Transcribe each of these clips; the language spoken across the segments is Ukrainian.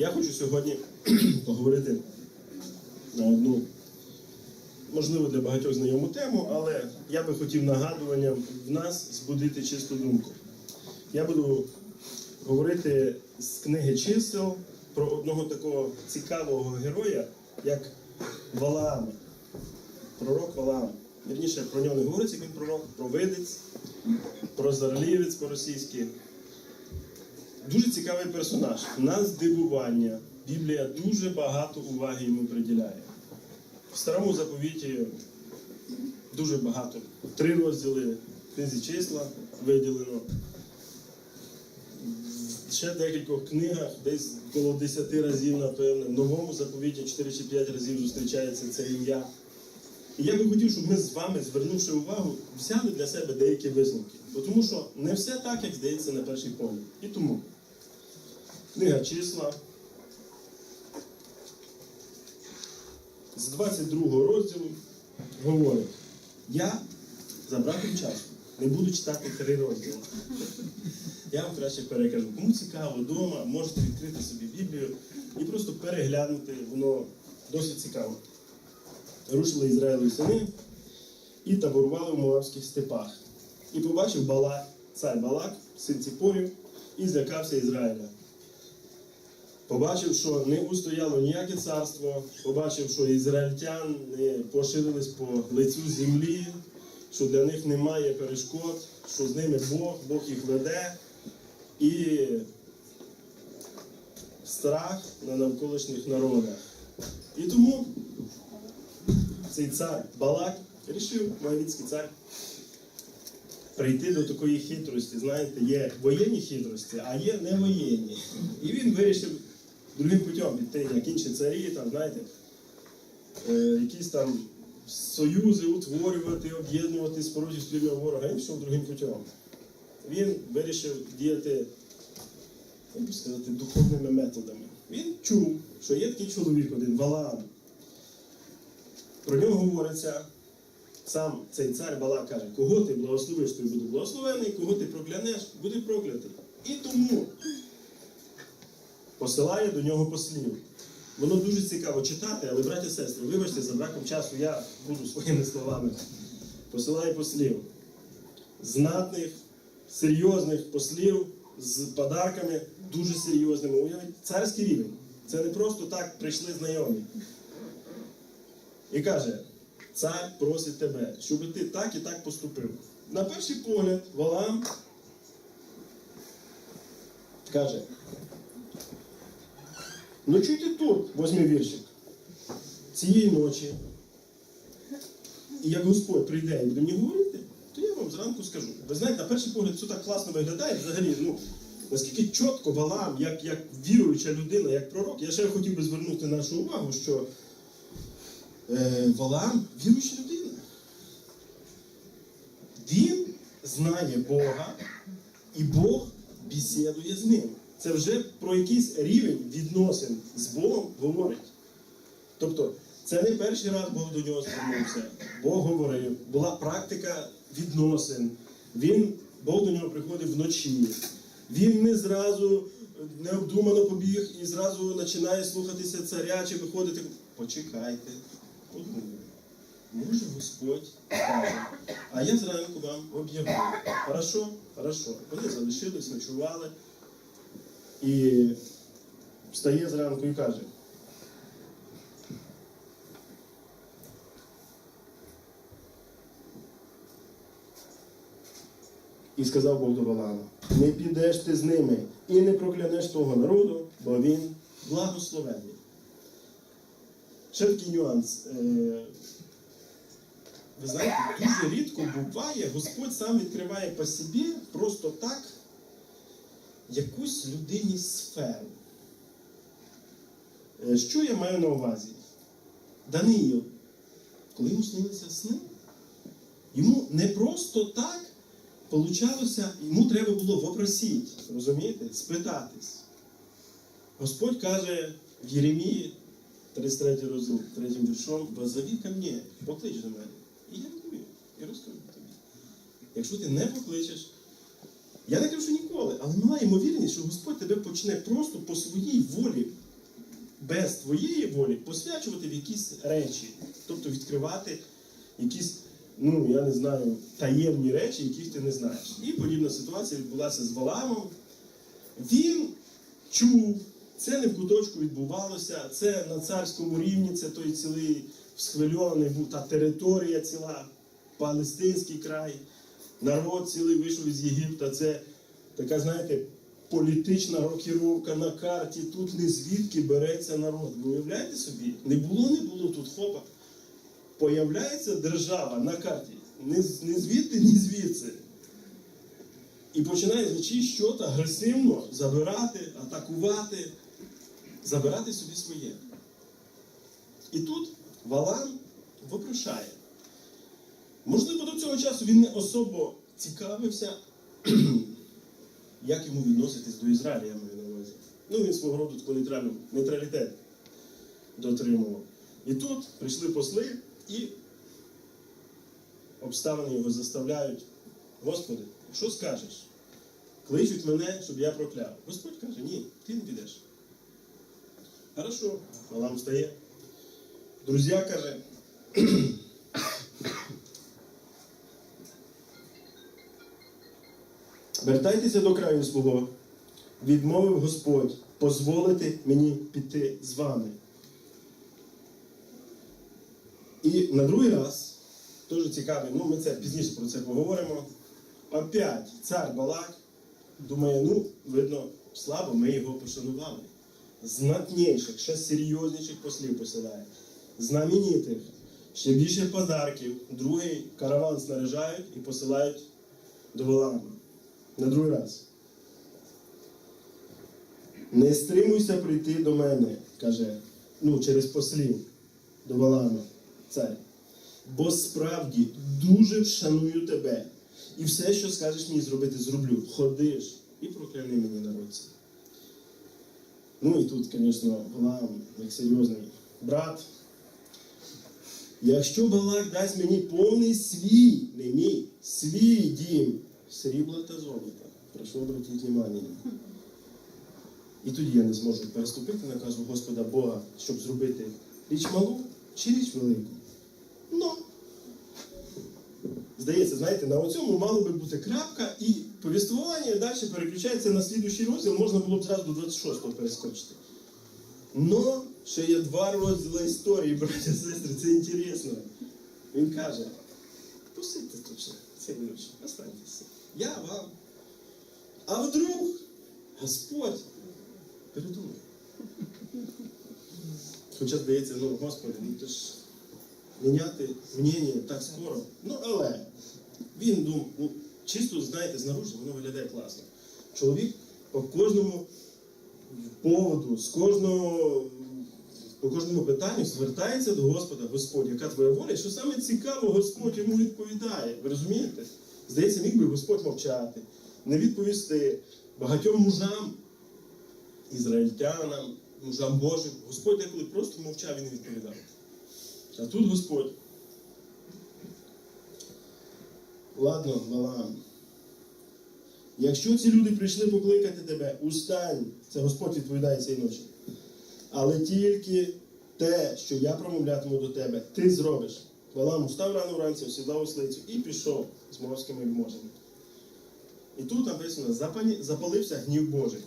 Я хочу сьогодні поговорити на одну, можливо, для багатьох знайому тему, але я би хотів нагадуванням в нас збудити чисту думку. Я буду говорити з книги чисел про одного такого цікавого героя, як Валаам. Пророк Валаам. Вірніше, про нього не говориться, як він пророк, провидець, прозорлівець по-російськи. Дуже цікавий персонаж. На здивування. Біблія дуже багато уваги йому приділяє. В старому заповіті дуже багато. Три розділи в книзі числа виділено. В ще декількох книгах, десь коло 10 разів, напевне, в новому заповіті 4 чи 5 разів зустрічається це ім'я. І я би хотів, щоб ми з вами, звернувши увагу, взяли для себе деякі висновки. Тому що не все так, як здається на перший погляд. І тому книга числа з 22 розділу говорить, я за браком часу не буду читати три розділи. Я вам краще перекажу. Кому цікаво вдома, можете відкрити собі Біблію і просто переглянути, воно досить цікаво. Рушили Ізраїлеві сини і таборували в Моавських степах. І побачив Балак, цар Балак, син Ципорів, і злякався Ізраїля. Побачив, що не устояло ніяке царство, побачив, що ізраїльтян не поширились по лицю землі, що для них немає перешкод, що з ними Бог, Бог їх веде, і страх на навколишніх народах. І тому цей цар Балак рішив, Моавіцький цар, прийти до такої хитрості. Знаєте, є воєнні хитрості, а є не воєнні. І він вирішив другим путем піти, як інші царі, там, знаєте, е, якісь там союзи утворювати, об'єднувати проти спільного ворога, він пішов другим путем. Він вирішив діяти, як би сказати, духовними методами. Він чув, що є такий чоловік один, Валаам. Про нього говориться, сам цей цар Балак каже, кого ти благословиш, той буде благословений, кого ти проклянеш, буде проклятий. І тому посилає до нього послів. Воно дуже цікаво читати, але, браті і сестри, вибачте, за браком часу я буду своїми словами. Посилає послів. Знатних, серйозних послів з подарками дуже серйозними. Уявіть, царський рівень. Це не просто так прийшли знайомі. І каже, цар просить тебе, щоб ти так і так поступив. На перший погляд, Валам каже, ну чуйте тут, возьми віршик. Цієї ночі, і як Господь прийде і буде мені говорити, то я вам зранку скажу. Ви знаєте, на перший погляд це так класно виглядає взагалі, ну, наскільки чітко Валам, як, як віруюча людина, як пророк. Я ще хотів би звернути нашу увагу, що е, Валаам віруюча людина. Він знає Бога, і Бог бесідує з ним. Це вже про якийсь рівень відносин з Богом говорить. Тобто, це не перший раз Бог до нього звернувся. Бог говорив, була практика відносин. Він, Бог до нього приходив вночі. Він не зразу необдумано побіг і зразу починає слухатися царя чи виходити. Почекайте, подумайте. Може Господь каже, а я зранку вам об'явлю. Хорошо? Хорошо. Вони залишились, ночували. І встає зранку і каже. І сказав Бог до Валаама, не підеш ти з ними і не проклянеш того народу, бо він благословений. Ще такий нюанс. Е, Ви знаєте, дуже рідко буває, Господь сам відкриває по собі просто так якусь людині сферу. Е, Що я маю на увазі? Даниїл, коли йому снилися сни, йому не просто так получалося, йому треба було вопросити, розумієте, спитатись. Господь каже в Єремії, 33 розділ, 3 віршом, «Воззови ко мені, поклич до мене. І я відповім, і розкажу тобі. Якщо ти не покличеш, я не кажу, що ніколи, але мала ймовірність, що Господь тебе почне просто по своїй волі без твоєї волі посвячувати в якісь речі, тобто відкривати якісь, ну я не знаю, таємні речі, яких ти не знаєш. І подібна ситуація відбулася з Валаамом. Він чув, це не в куточку відбувалося, це на царському рівні, це той цілий схвильований був та територія ціла, Палестинський край, народ цілий вийшов із Єгипта. Це така, знаєте, політична рокіровка на карті. Тут не звідки береться народ. Ви уявляєте собі? Не було, не було тут хопа. Появляється держава на карті. Не, звідти, ні звідси. І починає звучить щось агресивно забирати, атакувати, забирати собі своє. І тут Валам випрошає. Можливо, до цього часу він не особо цікавився, як йому відноситись до Ізраїля, я маю на увазі. Ну, він свого роду таку нейтралітет дотримував. І тут прийшли посли і обставини його заставляють. Господи, що скажеш? Кличуть мене, щоб я прокляв. Господь каже, ні, ти не підеш. Хорошо, Валам встає. Друзі каже. Вертайтеся до краю свого, відмовив Господь, дозволити мені піти з вами. І на другий раз, дуже цікавий, ну ми це пізніше про це поговоримо. Опять цар Балак думає, ну, видно, слабо ми його пошанували. Знатніших, ще серйозніших послів посилає, знаменитих, ще більше подарків. Другий караван снаряжають і посилають до Валама. На другий раз. Не стримуйся прийти до мене, каже, ну, через послів до Валама, цар. Бо справді дуже шаную тебе. І все, що скажеш мені зробити, зроблю. Ходиш і прокляни мені народ. цей». Ну і тут, звісно, Валаам, як серйозний брат. Якщо Балак дасть мені повний свій, не мій, свій дім, срібла та золота, прошу обратіть внимание. І тоді я не зможу переступити наказу Господа Бога, щоб зробити річ малу чи річ велику. Ну, здається, знаєте, на цьому мало би бути крапка, і повіствування далі переключається на слідуючий розділ, можна було б зразу до 26-го перескочити. Но ще є два розділи історії, браття сестри, це інтересно. Він каже, посидьте тут ще цілу ніч, останьтеся. Я вам. А вдруг Господь передумає. Хоча здається, ну, Господи, ну ти ж міняти мнення так скоро. Ну, але він думав, ну, чисто, знаєте, знаружи воно виглядає класно. Чоловік по кожному поводу, з кожного, по кожному питанню звертається до Господа, Господь, яка твоя воля, що саме цікаво, Господь йому відповідає. Ви розумієте? Здається, міг би Господь мовчати, не відповісти багатьом мужам, ізраїльтянам, мужам Божим. Господь деколи просто мовчав і не відповідав. А тут Господь. Ладно, Валаам. Якщо ці люди прийшли покликати тебе, устань. Це Господь відповідає цієї ночі. Але тільки те, що я промовлятиму до тебе, ти зробиш. Валам устав рано вранці, осідлав ослицю і пішов з моровськими вельможами. І тут написано, запалився гнів Божий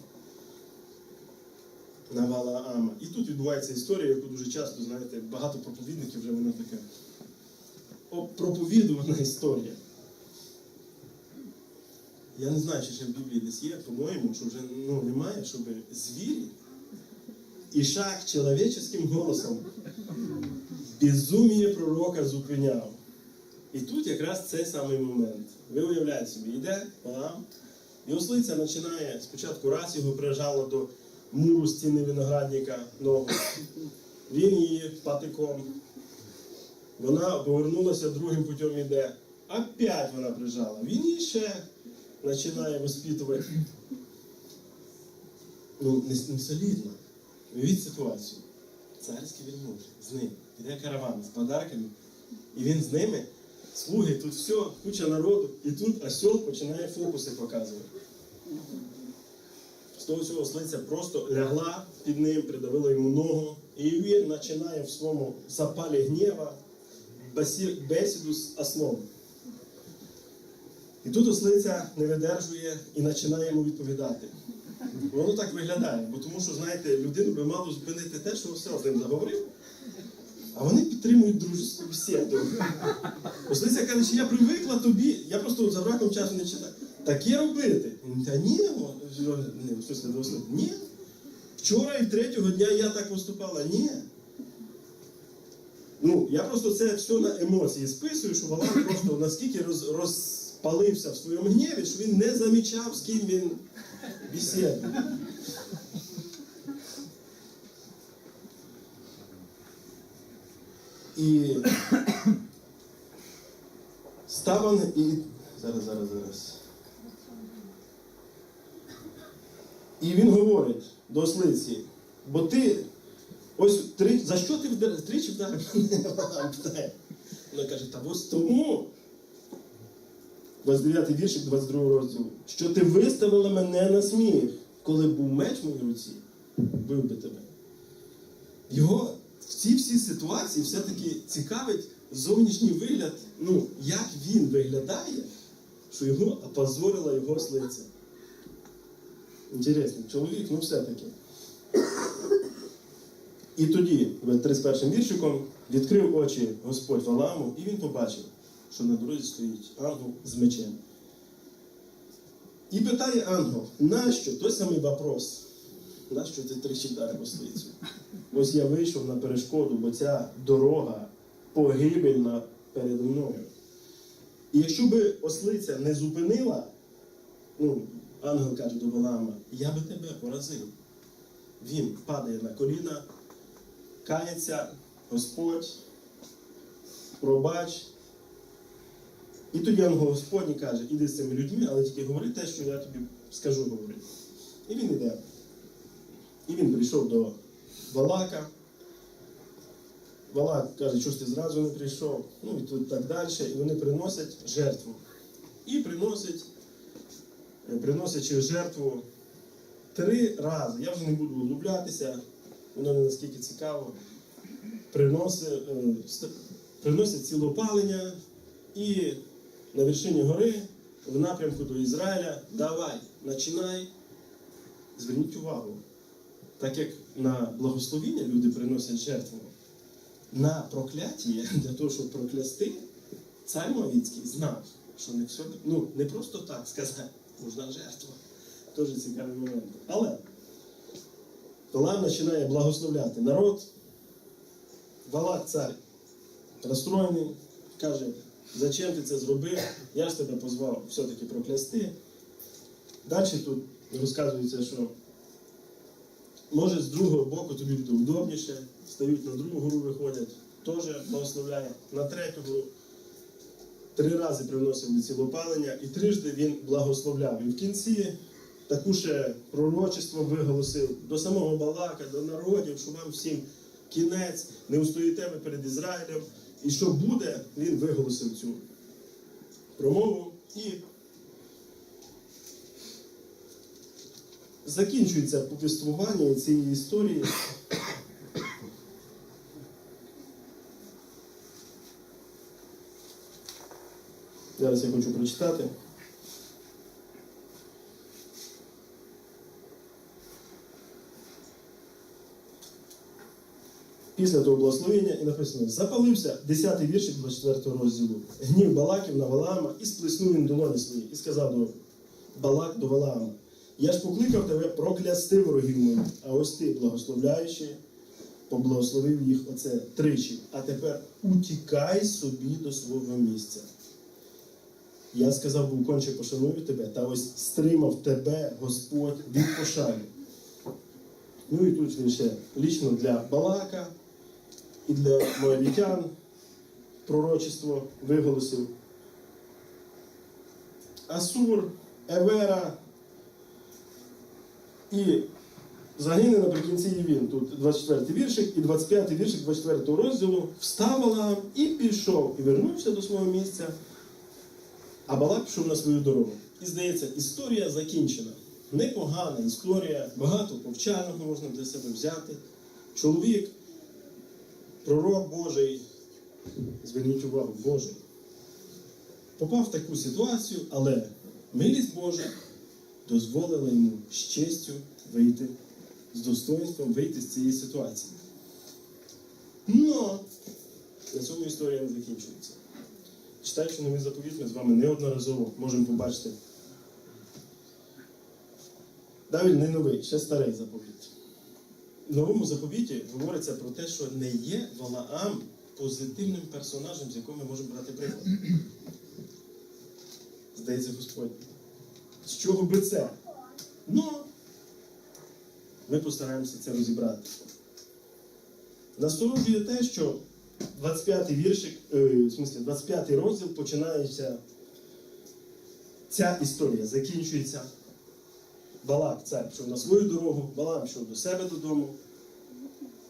на Валаама. І тут відбувається історія, яку дуже часто, знаєте, багато проповідників вже вона така проповідувана історія. Я не знаю, чи ще в Біблії десь є, по-моєму, що вже ну, немає, щоб звірі і шах чоловіческим голосом безуміє пророка зупиняв. І тут якраз цей самий момент. Ви уявляєте собі, йде Валаам, і ослиця починає спочатку раз його прижало до муру стіни виноградника ногу. Він її патиком. Вона повернулася другим путем іде. Опять вона прижала. Він її ще починає воспитувати. Ну, не, не солідно. Уявіть ситуацію. Царський вельможі з ним. Іде караван з подарками. І він з ними. Слуги, тут все, куча народу. І тут осьол починає фокуси показувати. з того цього ослиця просто лягла під ним, придавила йому ногу, і він починає в своєму запалі гнєва бесіду з ослом. І тут ослиця не видержує і починає йому відповідати. Воно так виглядає, бо тому що, знаєте, людину би мало зупинити те, що осел з ним заговорив, а вони підтримують дружеську бесіду. Ослиця каже, я привикла тобі, я просто за браком часу не читаю. Таке робити. Та ні, о, що- не, в смысле, до ослиці. ні. Вчора і третього дня я так виступала. Ні. Ну, я просто це все на емоції списую, що Валак просто наскільки роз, розпалився в своєму гніві, що він не замічав, з ким він бесідує. І Ставан і. Зараз, зараз, зараз. І він говорить до ослиці, бо ти. Ось три, за що ти тричі вдарив? Вона каже, та ось тому. 29 віршик 22 розділу. Що ти виставила мене на сміх, коли був меч в моїй руці, бив би тебе. Його в цій всій ситуації все-таки цікавить зовнішній вигляд, ну, як він виглядає, що його опозорила його слиця. Інтересний чоловік, ну все-таки. І тоді, 31 віршиком, відкрив очі Господь Валаму, і він побачив, що на дорозі стоїть ангел з мечем. І питає ангел, нащо? Той самий вопрос. Нащо ти тричі вдарив ослицю? Ось я вийшов на перешкоду, бо ця дорога погибельна передо мною. І якщо би ослиця не зупинила, ну, ангел каже до Валаама, я би тебе поразив. Він падає на коліна, кається, Господь, пробач. І тоді ангел Господній каже, іди з цими людьми, але тільки говори те, що я тобі скажу говорити. І він йде. І він прийшов до Валака. Валак каже, що ж ти зразу не прийшов. Ну і тут так далі. І вони приносять жертву. І приносять, е, приносячи жертву три рази. Я вже не буду углублятися, воно не наскільки цікаво. Приносить, е, приносять цілопалення і на вершині гори в напрямку до Ізраїля давай, починай. Зверніть увагу, так як на благословіння люди приносять жертву, на прокляття, для того, щоб проклясти, цар Моавіцький знав, що не все, ну, не просто так сказати, можна жертва. Дуже цікавий момент. Але Валам починає благословляти народ. Валак цар розстроєний, каже, зачем ти це зробив? Я ж тебе позвав все-таки проклясти. Далі тут розказується, що може з другого боку тобі буде удобніше, стають на другу гору, виходять, теж благословляє. На третю гору три рази приносив цілопалення, і трижди він благословляв. І в кінці таку ще пророчество виголосив до самого Балака, до народів, що вам всім кінець, не устоїте ви перед Ізраїлем. І що буде, він виголосив цю промову і закінчується повествування цієї історії. Зараз я хочу прочитати. Після того благословення і написано: запалився 10-й віршик 24 розділу. Гнів Балаків на Валаама і сплеснув він долоні свої, і сказав до Балак до Валаама: Я ж покликав тебе проклясти ворогів моїх, а ось ти, благословляючи, поблагословив їх оце тричі. А тепер утікай собі до свого місця. Я сказав, був конче пошаную тебе, та ось стримав тебе Господь від пошани. Ну і тут він ще лічно для Балака і для моавітян пророчество виголосив. Асур, Евера і загине наприкінці він. Тут 24-й віршик і 25-й віршик 24-го розділу встав Валаам і пішов, і вернувся до свого місця. А Балак пішов на свою дорогу. І здається, історія закінчена. непогана історія, багато повчального можна для себе взяти. Чоловік, пророк Божий, зверніть увагу, Божий, попав в таку ситуацію, але милість Божа дозволила йому з честю вийти, з достоинством вийти з цієї ситуації. Но на цьому історія не закінчується. Читаючи новий заповіт, ми з вами неодноразово можемо побачити. Навіть не новий, ще старий заповіт. В новому заповіті говориться про те, що не є Валаам позитивним персонажем, з якого ми можемо брати приклад. Здається, Господь. З чого би це? Ну, ми постараємося це розібрати. Насторожує те, що 25-й віршик, е, в смислі, 25-й розділ починається ця історія, закінчується. Балак, цар пішов на свою дорогу, Балам пішов до себе додому.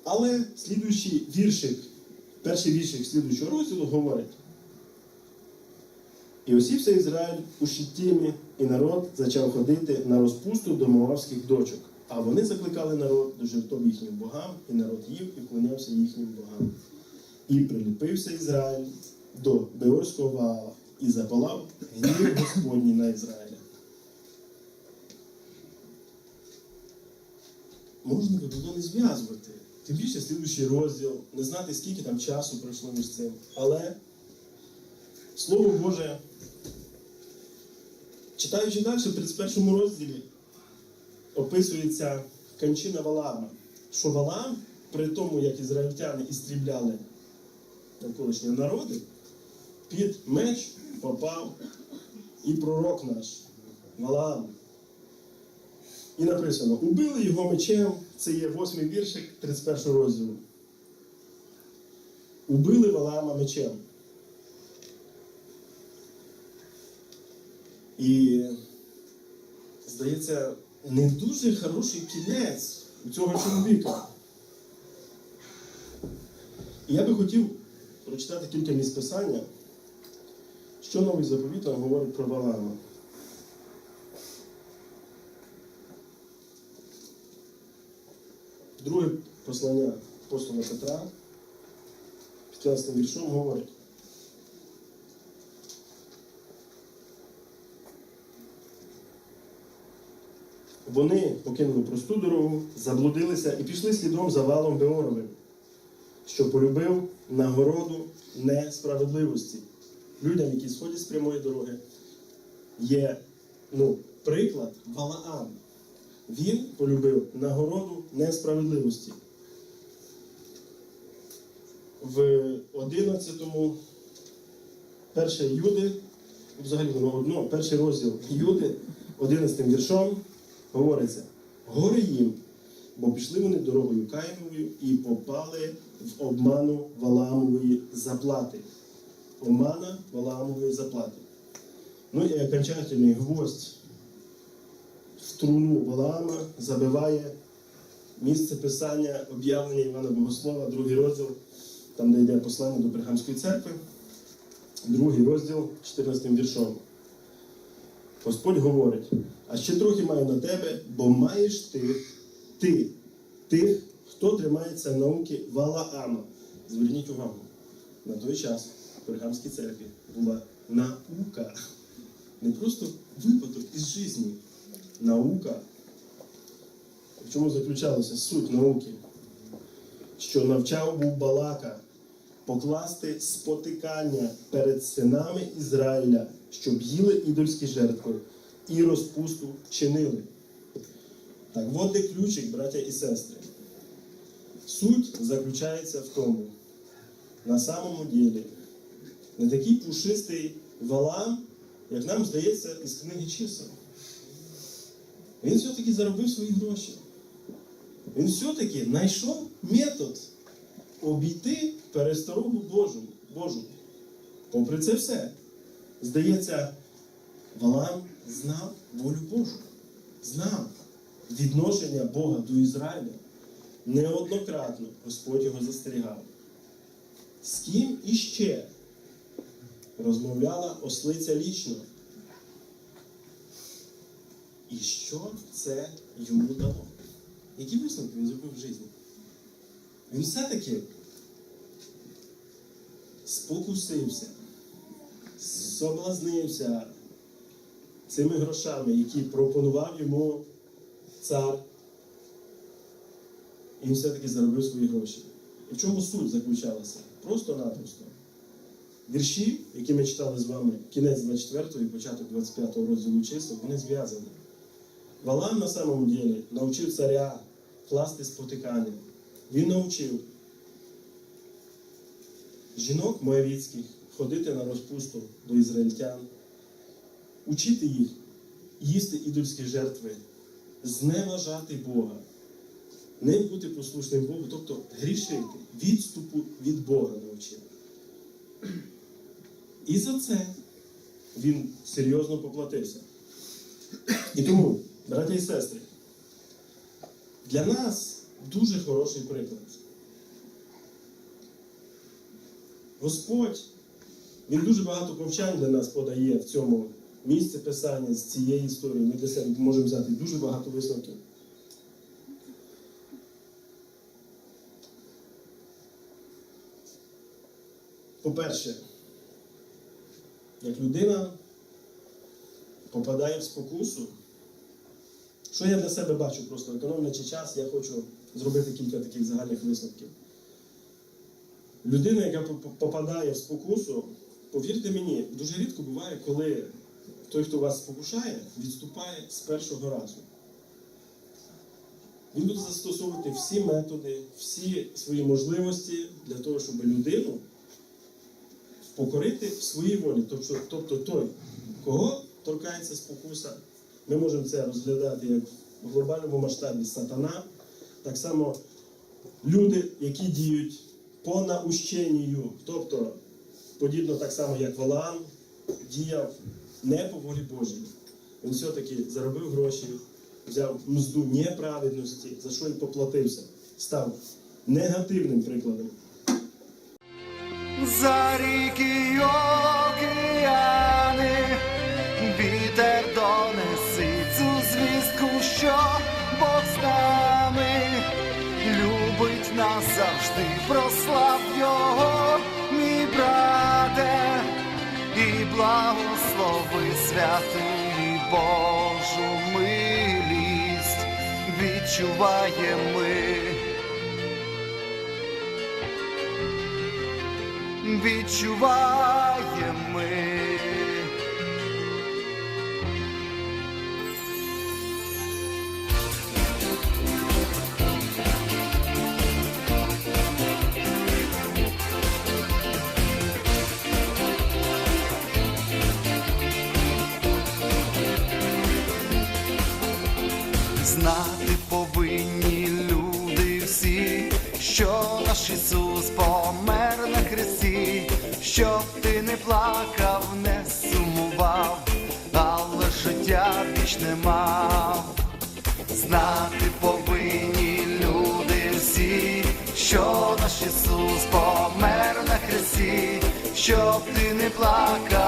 Але слідуючий віршик, перший віршик слідуючого розділу говорить. І осівся Ізраїль у Шиттімі, і народ почав ходити на розпусту до моавських дочок. А вони закликали народ до жертв їхнім богам, і народ їв і вклонявся їхнім богам. І приліпився Ізраїль до Беорського Ваала і запалав гнів Господній на Ізраїля. Можна би було не зв'язувати. Тим більше слідуючий розділ, не знати, скільки там часу пройшло між цим. Але Слово Боже, читаючи далі, в 31 розділі описується кончина Валаама. Що Валаам, при тому, як ізраїльтяни істрібляли навколишні народи, під меч попав і пророк наш Валаам. І написано: убили його мечем, це є восьмий віршик 31 розділу. Убили Валаама мечем. І, здається, не дуже хороший кінець у цього чоловіка. І я би хотів прочитати кілька місць писання, що новий заповіт говорить про Валаама. Друге послання апостола Петра, 15 віршом говорить. Вони покинули просту дорогу, заблудилися і пішли слідом за валом Беоровим, що полюбив нагороду несправедливості. Людям, які сходять з прямої дороги, є ну, приклад Валаам. Він полюбив нагороду несправедливості. В 11-му перше Юди, взагалі одно, перший розділ Юди, 11 віршом говориться: горе їм, бо пішли вони дорогою Каїновою і попали в обману Валаамової заплати. Омана Валаамової заплати. Ну і окончательний гвоздь в труну Валаама забиває місце писання об'явлення Івана Богослова, другий розділ, там де йде послання до Бригамської церкви, другий розділ 14 віршом. Господь говорить, а ще трохи маю на тебе, бо маєш тих, ти, тих, хто тримається науки Валаама. Зверніть увагу, на той час в Пергамській церкві була наука. Не просто випадок із житті. Наука. В чому заключалася суть науки? Що навчав був Балака покласти спотикання перед синами Ізраїля, щоб їли ідольські жертви і розпусту чинили. Так, от де ключик, браття і сестри. Суть заключається в тому, на самому ділі, не такий пушистий валам, як нам здається, із книги чисел. Він все-таки заробив свої гроші. Він все-таки знайшов метод обійти пересторогу. Божу. Попри це все, здається, Валам знав волю Божу, знав відношення Бога до Ізраїля. Неоднократно Господь його застерігав. З ким іще розмовляла ослиця лічно. І що це йому дало? Які висновки він зробив в житті? Він все-таки спокусився, соблазнився цими грошами, які пропонував йому цар. І він все-таки заробив свої гроші. І в чому суть заключалася? Просто-напросто. Вірші, які ми читали з вами, кінець 24 і початок 25 розділу чисел, вони зв'язані. Валам на самому ділі навчив царя класти спотикання. Він навчив жінок моявіцьких ходити на розпусту до ізраїльтян, учити їх їсти ідольські жертви, зневажати Бога, не бути послушним Богу, тобто грішити, відступу від Бога навчив. І за це він серйозно поплатився. І тому, браті і сестри, для нас дуже хороший приклад. Господь, Він дуже багато повчань для нас подає в цьому місці писання з цієї історії. Ми для себе можемо взяти дуже багато висновків. По-перше, як людина попадає в спокусу, що я для себе бачу, просто економлячи час, я хочу зробити кілька таких загальних висновків. Людина, яка попадає в спокусу, повірте мені, дуже рідко буває, коли той, хто вас спокушає, відступає з першого разу. Він буде застосовувати всі методи, всі свої можливості для того, щоб людину покорити в своїй волі. Тобто, тобто той, кого торкається спокуса, ми можемо це розглядати як в глобальному масштабі сатана, так само люди, які діють по наущенню, тобто подібно так само, як Валаам діяв не по волі Божій. Він все-таки заробив гроші, взяв мзду неправедності, за що й поплатився, став негативним прикладом. За ріки океани, вітер донеси цю звістку, що Бог з нами любить нас завжди, прослав його, благослови святий Божу милість, відчуваємо ми. відчуваємо щоб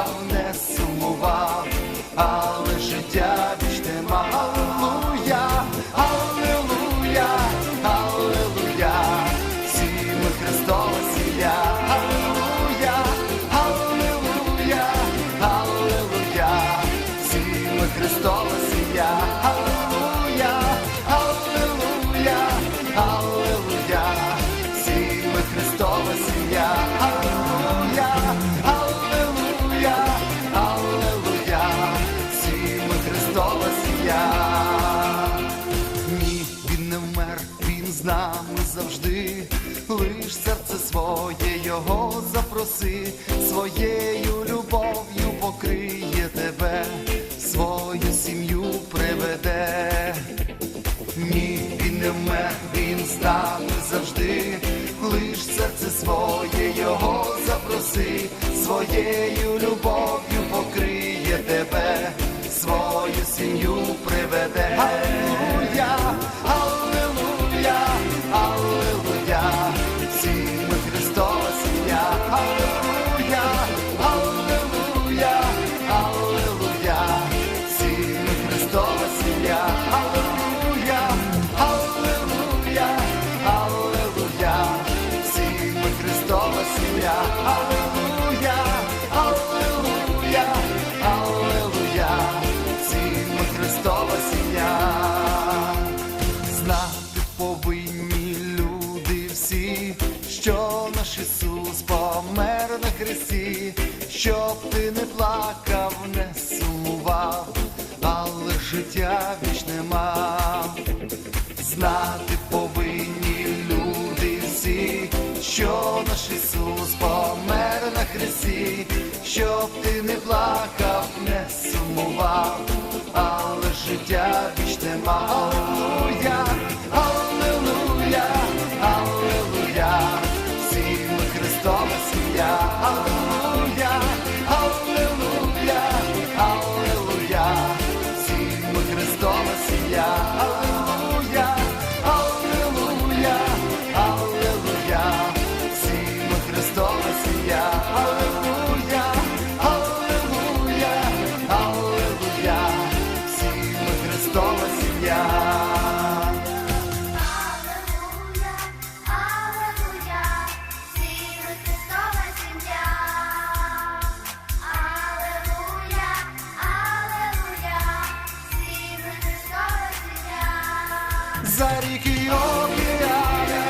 запроси, своєю любов'ю покриє тебе, свою сім'ю приведе. Ні, він не вмер, він нами завжди. Лиш серце своє його запроси, своєю любов'ю покриє тебе, свою сім'ю приведе. Що наш Ісус помер на хресті, щоб ти не плакав, не сумував, але життя вічне мав. За ріки океани,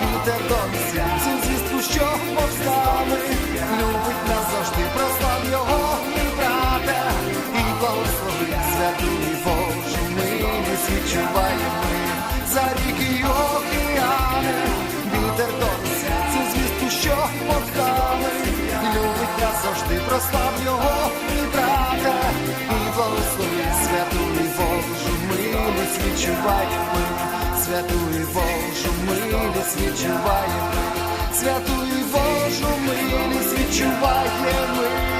вітер донесе цю звістку, що повстали, любить нас завжди, прослав його мій брате, і благослови святу і Божу милість відчуваємо ми. За ріки океани, вітер донесе цю звістку, що повстали, любить нас завжди, прослав його мій брате, і благослови святу і Божу милість відчуваємо, ми, святу і Божу милість відчуваємо, святу і Божу милість відчуваємо.